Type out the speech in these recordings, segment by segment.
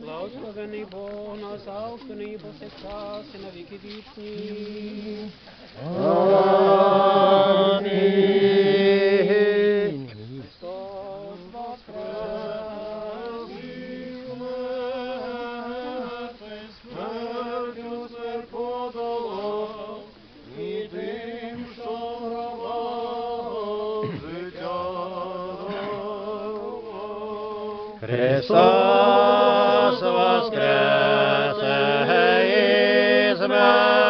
Благословений Бог нас завжди і повсякчас і на віки вічні. Амінь. Христос воскрес! Христос воскресе із мертвих,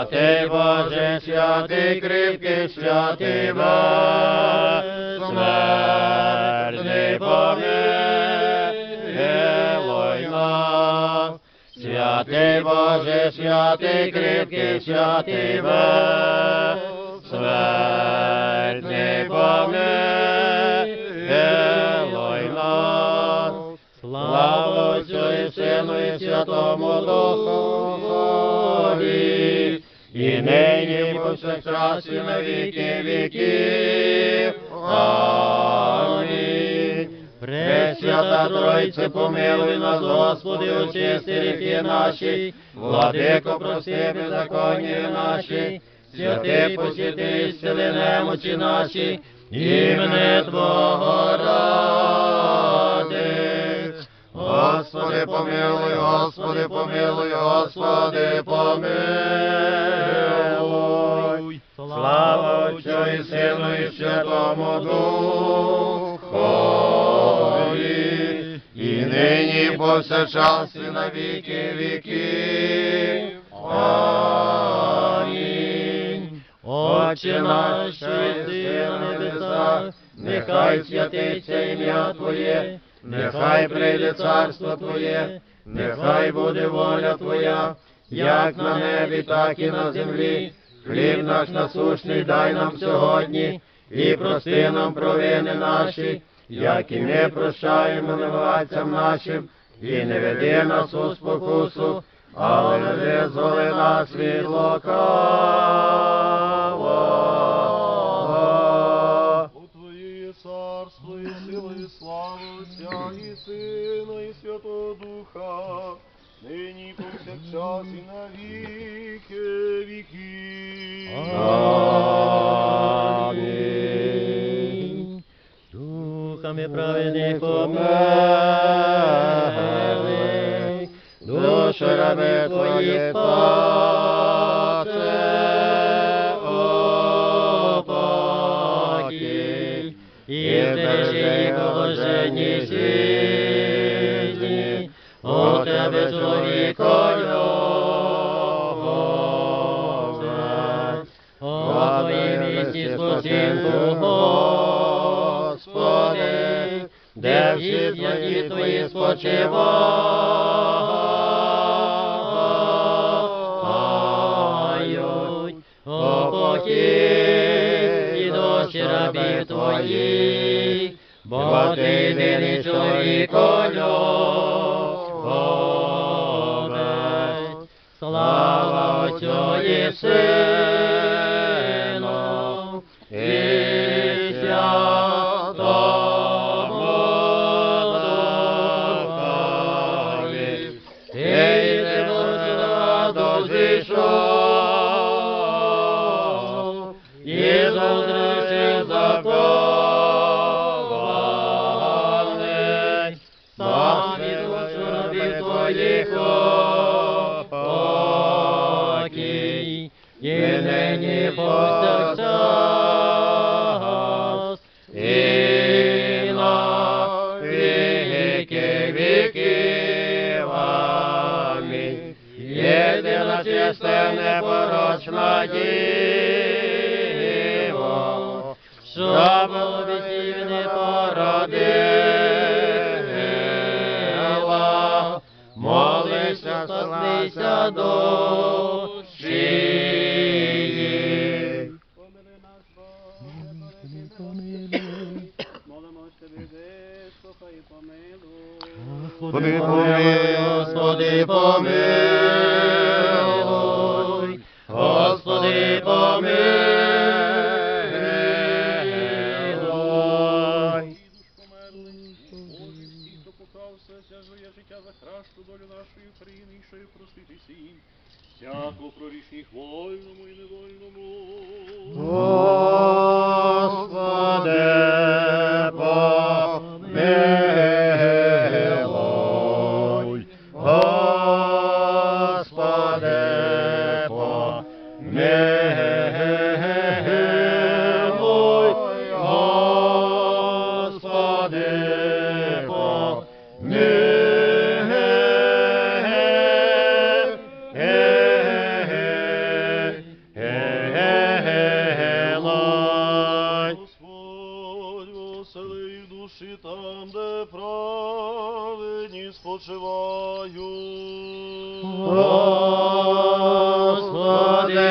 Святий Боже, святий кріпкий, святий безсмертний помилуй нас. Святий Боже, святий кріпкий, святий безсмертний помилуй нас. Слава Отцю і Сину і Святому Духові, і нині і повсякчас і на віки віків. Амінь. Пресвята Тройце, помилуй нас, Господи, очисти гріхи наші, владико, прости беззаконня наші, святий посіти, ісцели немочі наші, імени Твого. Господи, помилуй, Господи, помилуй, Господи, помилуй. Слава Отцю і Сину і Святому Духові, і нині повсякчас і на віки віків. Амінь. Отче наш, що єси на небесах, нехай святиться ім'я Твоє, нехай прийде царство Твоє, нехай буде воля Твоя, як на небі, так і на землі. Хліб наш насущний дай нам сьогодні, і прости нам провини наші, як і ми прощаємо винуватцям нашим, і не веди нас у спокусу, але визволи нас від лукавого. Повсякчас і на віки віків. Амінь. Духами праведних помилуй, душу раби Твоїх Отче, упокій, і у блаженній житті, у Тебе чоловіко місці Господи, де всі святі Твої спочивають, о і душі рабів Твоїх, бо Ти любить. Слава Отцю і Сину Чиста непорочна діво, що болобісів не породила, молися, спаснися душі. Помилуй, Господи, помилуй, помилуй. Всі, хто покався, зв'язує життя за кращу долю нашої країни, і що й прорішніх вольному і невольному. Господи, помилуй, Господи, там, де праведні спочивають. Господи,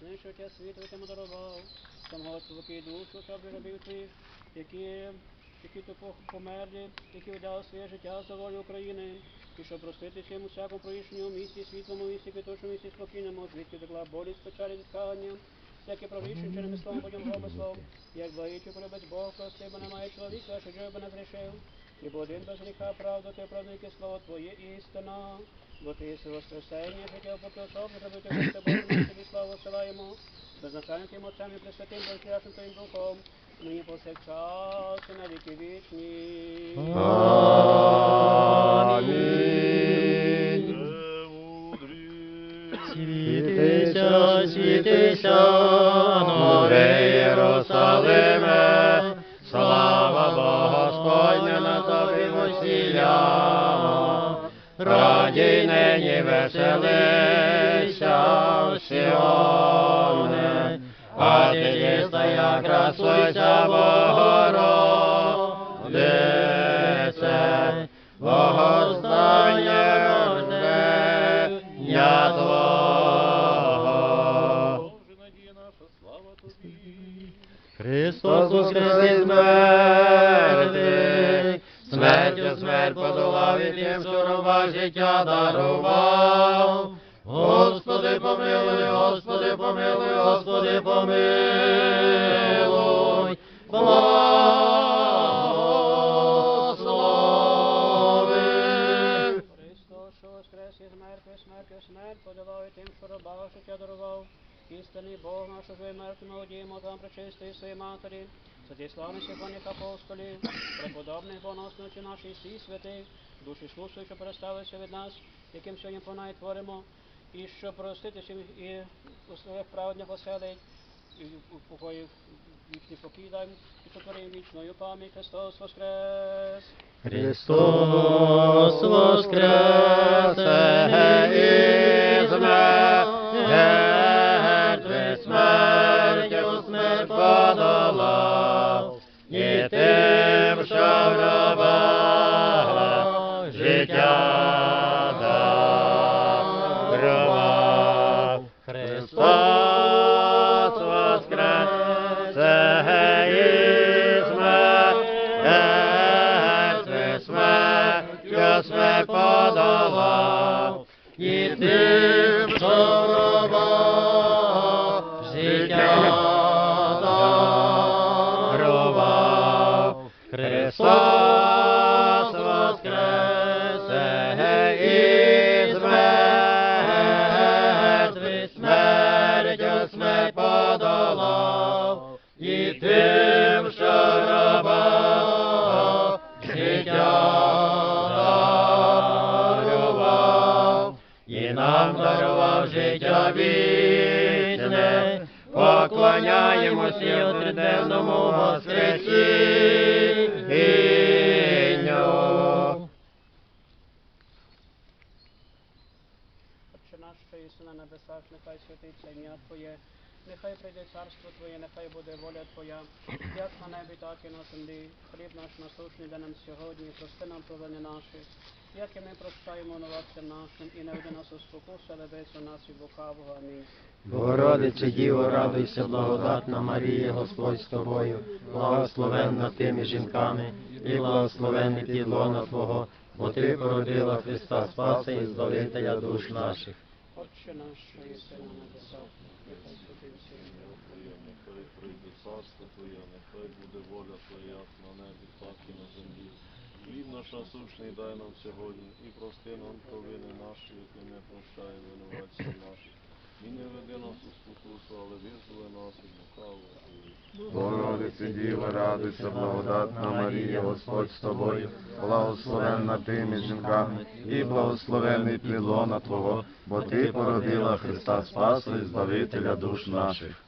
знищуття світу тим дарував. Душу, щоб робив які, які то померли, які віддали своє життя за волю України, і щоб простити всім усякому проїшньому місті, світлому місті, квітучому місті, спокійному, звідки догла болі, спочалі зітхання, всяке провіщення, чинними словом, будем громислом, як благичу полюбить Бог, прости, бо немає чоловіка, що жив би не зрішив. І бо один без гріха правду, ти правдники слово Твоє істина. Бо ти єси воскресення, життя потосов, зробити Христе Боже, ми тобі славу силаємо. Безначальним Отцем і Пресвятим, Божим Твоїм Духом, нині повсякчас і на віки вічні. Світися, світися, новий Єрусалиме, слава Господня на тобі весілля. Радій нині веселися Сіоне, а ти дістая красуйся Богородице, Богостання рождення Твого. Боже, надія наша, слава тобі. Христос воскрес із мертвих, смертю смерть подолав і тим, що раба життя дарував. Господи, помилуй, Господи, помилуй, Господи, помилуй, мертвих, смертю смерть, і тим, що раба життя дарував. Істинний Бог наш живий мертвим молодіємо там причистої своїй матері, святі славних симфонних апостолів, преподобних боносності нашій всі святих, душі слушаю, що пересталися від нас, яким сьогодні понай творимо, і що проститися і у своїх праведних поселить, Христос Воскрес. Христос Воскрес із мертвих смертю смерть подолав, і тим, в життя Христос воскресе із мертвих смертю смерть подолав. І тим, що гроба життя дарував. І нам дарував життя вічне, поклоняємося триденному воскресінню. Отче наш, що єси на небесах, нехай святиться ім'я Твоє, нехай прийде царство Твоє, нехай буде воля Твоя, як на небі, так і на землі. Хліб наш насущний дай нам сьогодні, прости нам провини наші, як і ми прощаємо винуватцям нашим, і не веди нас у спокусу, але весь нас від лукавого. Амінь. Богородице Діво, радуйся, благодатна Марія, Господь з тобою, благословенна ти між жінками, і благословенний плід лона Твого, бо ти породила Христа Спаса і Збавителя душ наших. Що єси на небесах, нехай святиться ім'я Твоє, нехай прийде царство Твоє, нехай буде воля Твоя, на небі, так і на землі. Хліб наш насущний дай нам сьогодні, і прости нам провини наші, які ми прощаємо винуватцям наших. І не веди нас у але визволи нас від лукавого. Богородице Діва, радуйся, благодатна Марія, Господь з тобою, благословенна ти між жінками, і благословений плідлона Твого, бо ти породила Христа Спаса і Збавителя душ наших.